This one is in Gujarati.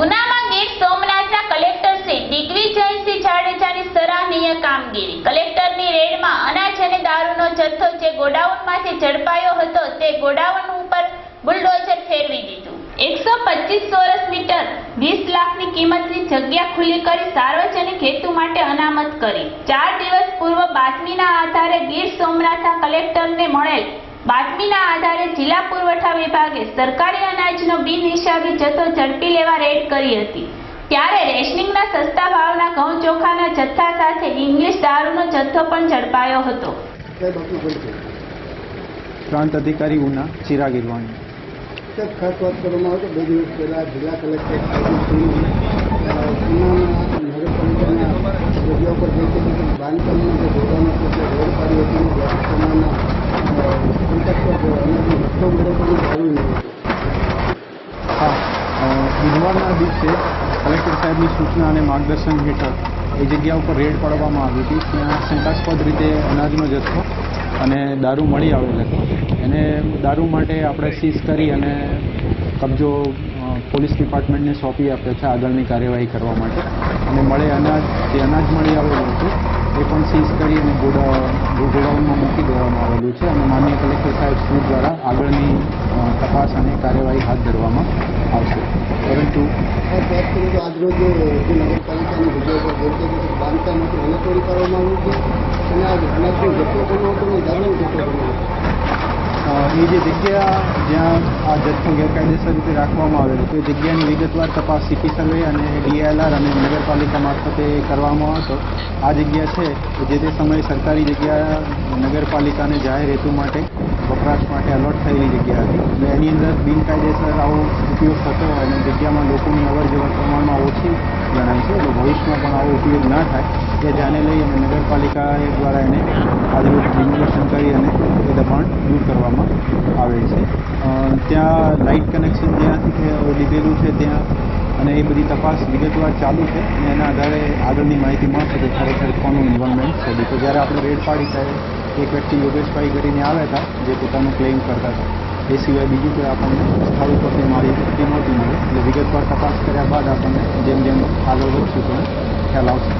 ઉનામાં ગીર સોમનાથના કલેક્ટર શ્રી દિગ્વિજયસિંહ જાડેજાની સરાહનીય કામગીરી. કલેક્ટરની રેડમાં અનાજ અને દારૂનો જથ્થો જે ગોડાઉનમાંથી ઝડપાયો હતો, તે ગોડાઉન ઉપર બુલડોઝર ફેરવી દીધું. એકસો પચીસ ચોરસ મીટર, વીસ લાખની કિંમતની જગ્યા ખુલ્લી કરી સાર્વજનિક હેતુ માટે અનામત કરી. ચાર દિવસ પૂર્વ બાતમીના આધારે ગીર સોમનાથના કલેક્ટરને મળેલ બાતમીના આધારે જિલ્લા પુરવઠા વિભાગે સરકારી અનાજનો બિનહિસાબી જથ્થો ઝડપી લેવા રેડ કરી હતી. ત્યારે રેશનિંગના સસ્તા ભાવના ઘઉં ચોખાના જથ્થા સાથે ઇંગ્લિશ દારૂનો જથ્થો પણ ઝડપાયો હતો. પ્રાંત અધિકારી ઉના ચિરાગ ઇરવાણી. ખાસ વાત કરવામાં આવે તો બે દિવસ પહેલાં જિલ્લા કલેક્ટર ઉનાના નગરપાલિકાના જગ્યા ઉપર જે છે તે બાંધકામના જે ગોડાઉનો છે તે રોડ પાડી હતી અને વ્યાપક પ્રમાણમાં કોન્ટ્રાક્ટર હા બુધવારના દિવસે કલેક્ટર સાહેબની સૂચના અને માર્ગદર્શન હેઠળ એ જગ્યા ઉપર રેડ પાડવામાં આવી હતી. ત્યાં શંકાસ્પદ રીતે અનાજનો જથ્થો અને દારૂ મળી આવેલ હતો. એને દારૂ માટે આપણે સીઝ કરી અને કબજો પોલીસ ડિપાર્ટમેન્ટને સોંપી આપ્યો છે આગળની કાર્યવાહી કરવા માટે. અને મળે અનાજ, જે અનાજ મળી આવેલું હતું, એ પણ સીઝ કરી અને ગોડા આવેલું છે અને માન્ય કલેક્ટર સાહેબ શ્રી દ્વારા આગળની તપાસ અને કાર્યવાહી હાથ ધરવામાં આવશે. પરંતુ આજરોજ જે નગરપાલિકાની જગ્યા બાંધકામ પાડવામાં આવ્યું છે અને આ અનાજનો જથ્થો બન્યો હતો અને દારૂનો જથ્થો બન્યો એ જે જગ્યા જ્યાં આ જથ્થો ગેરકાયદેસર રીતે રાખવામાં આવેલો તો એ જગ્યાની વિગતવાર તપાસ સિટી સર્વે અને ડીએલઆર અને નગરપાલિકા મારફતે કરવામાં આવતો. આ જગ્યા છે જે તે સમયે સરકારી જગ્યા નગરપાલિકાને જાહેર હેતુ માટે વપરાશ માટે અલોટ થયેલી જગ્યા હતી એટલે એની અંદર બિનકાયદેસર આવો ઉપયોગ થતો અને જગ્યામાં લોકોની અવર જવર પ્રમાણમાં ઓછી જણાય છે. એટલે ભવિષ્યમાં પણ આવો ઉપયોગ ના થાય. તે ધ્યાને લઈ અને નગરપાલિકા દ્વારા એને આજે ડિમોલેશન કરી અને એ દબાણ દૂર કરવામાં આવે છે. ત્યાં લાઇટ કનેક્શન જ્યાંથી લીધેલું છે ત્યાં અને એ બધી તપાસ વિગતવાર ચાલુ છે અને એના આધારે આગળની માહિતી મળશે કે ખરેખર કોનું ઇન્વોલ્વમેન્ટ છે. તો જ્યારે આપણે રેડ પાડી ત્યારે એક વ્યક્તિ યોગેશભાઈ કરીને આવ્યા હતા, જે પોતાનું ક્લેમ કરતા હતા. એ સિવાય બીજું કોઈ આપણને સ્થળ ઉપરથી માહિતી નહોતી મળી એટલે વિગતવાર તપાસ કર્યા બાદ આપણને જેમ જેમ આગળ વધશું તો ખ્યાલ આવશે.